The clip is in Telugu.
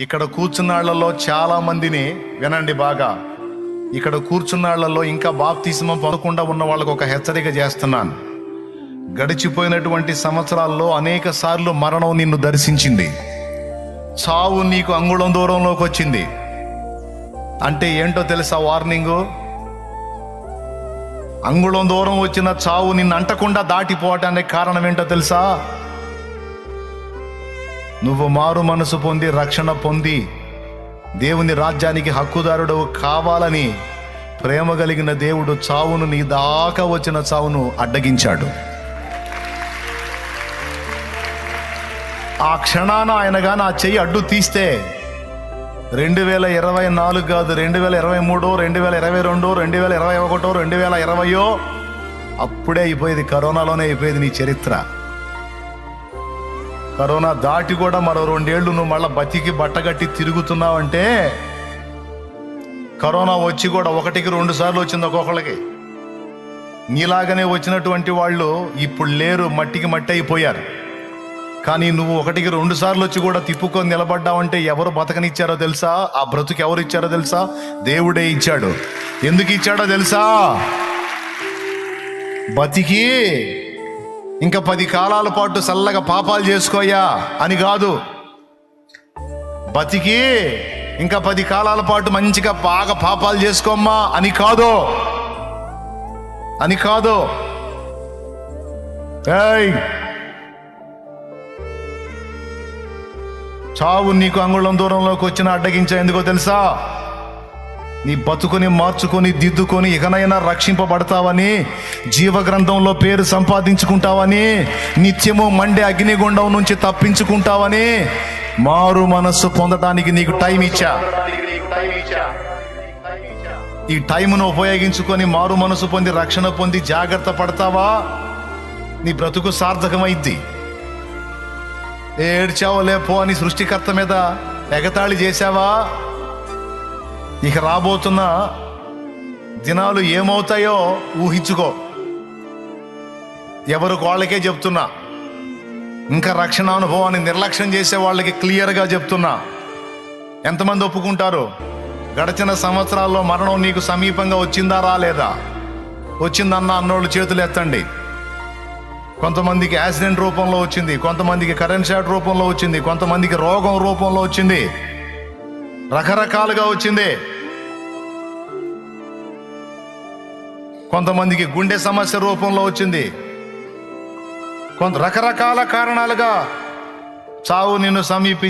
ఇక్కడ కూర్చున్నాళ్ళలో చాలా మందిని వినండి బాగా. ఇక్కడ కూర్చున్నాళ్ళలో ఇంకా బాప్తిస్మం పొందకుండా ఉన్న వాళ్ళకు ఒక హెచ్చరిక చేస్తున్నాను. గడిచిపోయినటువంటి సంవత్సరాల్లో అనేక సార్లు మరణం నిన్ను దర్శించింది. చావు నీకు అంగుళం దూరంలోకి వచ్చింది. అంటే ఏంటో తెలుసా వార్నింగు? అంగుళం దూరం వచ్చిన చావు నిన్ను అంటకుండా దాటిపోవటానికి కారణం ఏంటో తెలుసా? నువ్వు మారు మనసు పొంది రక్షణ పొంది. దేవుని రాజ్యానికి హక్కుదారుడు కావాలని ప్రేమ కలిగిన దేవుడు చావును నీ దాకా వచ్చిన చావును అడ్డగించాడు. ఆ క్షణాన ఆయనగా నా చెయ్యి అడ్డు తీస్తే రెండు వేల ఇరవై నాలుగు కాదు రెండు వేల ఇరవై మూడు రెండు వేల ఇరవై రెండు రెండు వేల ఇరవై ఒకటో రెండు వేల ఇరవయో అప్పుడే అయిపోయేది కరోనాలోనే అయిపోయేది నీ చరిత్ర. కరోనా దాటి కూడా మరో రెండేళ్ళు నువ్వు మళ్ళీ బతికి బట్టగట్టి తిరుగుతున్నావంటే కరోనా వచ్చి కూడా ఒకటికి రెండు సార్లు వచ్చింది ఒక్కొక్కళ్ళకి. నీలాగనే వచ్చినటువంటి వాళ్ళు ఇప్పుడు లేరు మట్టికి మట్టి అయిపోయారు. కానీ నువ్వు ఒకటికి రెండు సార్లు వచ్చి కూడా తిప్పుకొని నిలబడ్డావంటే ఎవరు బతకనిచ్చారో తెలుసా? ఆ బ్రతుకు ఎవరు ఇచ్చారో తెలుసా? దేవుడే ఇచ్చాడు. ఎందుకు ఇచ్చాడో తెలుసా? బతికి ఇంకా పది కాలాల పాటు చల్లగా పాపాలు చేసుకోయా అని కాదు. బతికి ఇంకా పది కాలాల పాటు మంచిగా బాగా పాపాలు చేసుకోమ్మా అని కాదు. అని కాదు. చావు నీకు అంగుళం దూరంలోకి వచ్చిన అడ్డగించా ఎందుకో తెలుసా? నీ బతుకుని మార్చుకొని దిద్దుకొని ఇకనైనా రక్షింపబడతావని జీవగ్రంథంలో పేరు సంపాదించుకుంటావని నిత్యము మండే అగ్నిగుండం నుంచి తప్పించుకుంటావని మారు మనస్సు పొందడానికి నీకు టైం ఇచ్చా. ఈ టైమును ఉపయోగించుకొని మారు మనసు పొంది రక్షణ పొంది జాగ్రత్త పడతావా? నీ బ్రతుకు సార్థకమైద్ది. ఏడ్చావో లేపో అని సృష్టికర్త మీద ఎగతాళి చేశావా? ఇక రాబోతున్న దినాలు ఏమవుతాయో ఊహించుకో. ఎవరు వాళ్ళకే చెప్తున్నా. ఇంకా రక్షణ అనుభవాన్ని నిర్లక్ష్యం చేసే వాళ్ళకి క్లియర్గా చెప్తున్నా. ఎంతమంది ఒప్పుకుంటారు? గడిచిన సంవత్సరాల్లో మరణం నీకు సమీపంగా వచ్చిందా రాలేదా? వచ్చిందన్న అన్నోళ్ళు చేతులు ఎత్తండి. కొంతమందికి యాక్సిడెంట్ రూపంలో వచ్చింది కొంతమందికి కరెంట్ షాట్ రూపంలో వచ్చింది కొంతమందికి రోగం రూపంలో వచ్చింది. రకరకాలుగా వచ్చింది. కొంతమందికి గుండె సమస్య రూపంలో వచ్చింది. కొంత రకరకాల కారణాలుగా చావు నిన్ను సమీపించి